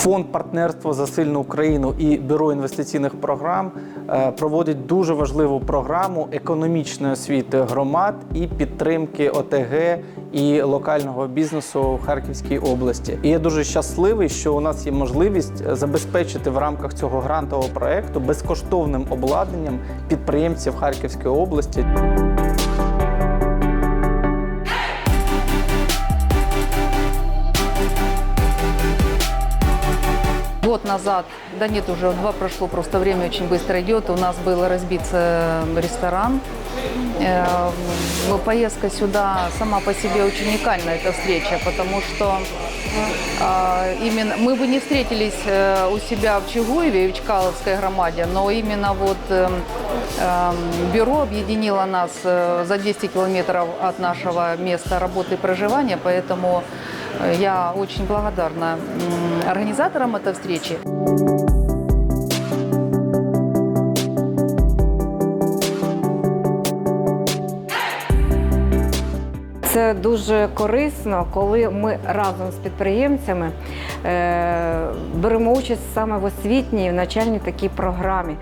Фонд партнерства за сильну Україну і Бюро інвестиційних програм е, проводять дуже важливу програму економічної освіти громад і підтримки ОТГ і локального бізнесу в Харківській області. І я дуже щасливий, що у нас є можливість забезпечити в рамках цього грантового проекту безкоштовним обладнанням підприємців Харківської області. Год назад, да нет, уже два прошло, просто время очень быстро идет. У нас был разбит ресторан. Э, м, Поездка сюда сама по себе очень уникальна, эта встреча, потому что э, именно мы бы не встретились э, у себя в Чугуеве и в Чкаловской громаде, но именно вот э, бюро объединило нас за 200 километров от нашего места работы и проживания, поэтому я очень благодарна организаторам этой встречи. Це дуже корисно, коли ми разом з підприємцями е, беремо участь саме в освітній в навчальній такій програмі,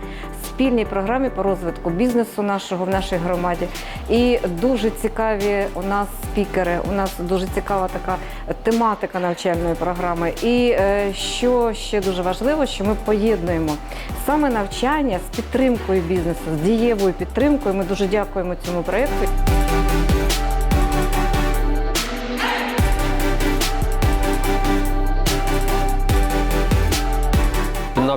спільній програмі по розвитку бізнесу нашого в нашій громаді. І дуже цікаві у нас спікери, у нас дуже цікава така тематика навчальної програми. І е, що ще дуже важливо, що ми поєднуємо саме навчання з підтримкою бізнесу, з дієвою підтримкою. Ми дуже дякуємо цьому проєкту.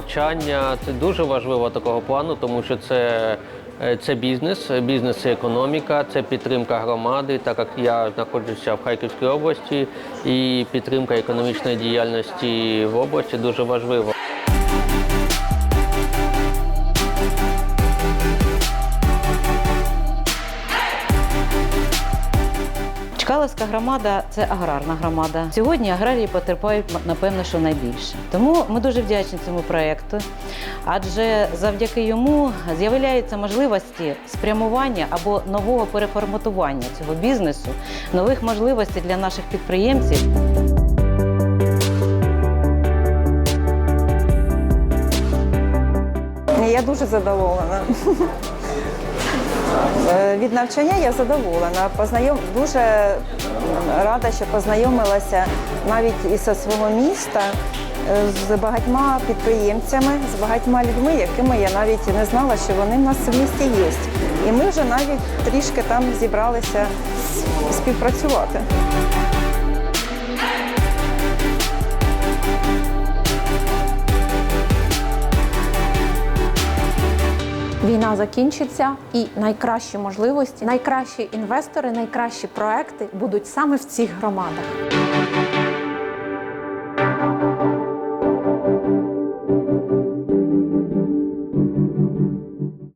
Навчання це дуже важливо такого плану, тому що це, е, це бізнес, бізнес це економіка, це підтримка громади, так як я знаходжуся в Харківській області, і підтримка економічної діяльності в області дуже важливо. Чкаловська громада це аграрна громада. Сьогодні аграрії потерпають напевно, що найбільше. Тому ми дуже вдячні цьому проєкту, адже завдяки йому з'являються можливості спрямування або нового переформатування цього бізнесу, нових можливостей для наших підприємців. Я дуже задоволена. Е, Від навчання я задоволена. Познайом... Дуже рада, що познайомилася навіть із свого міста е, з багатьма підприємцями, з багатьма людьми, якими я навіть не знала, що вони в нас в місті є. І ми вже навіть трішки там зібралися співпрацювати. Війна закінчиться, і найкращі можливості, найкращі інвестори, найкращі проекти будуть саме в цих громадах.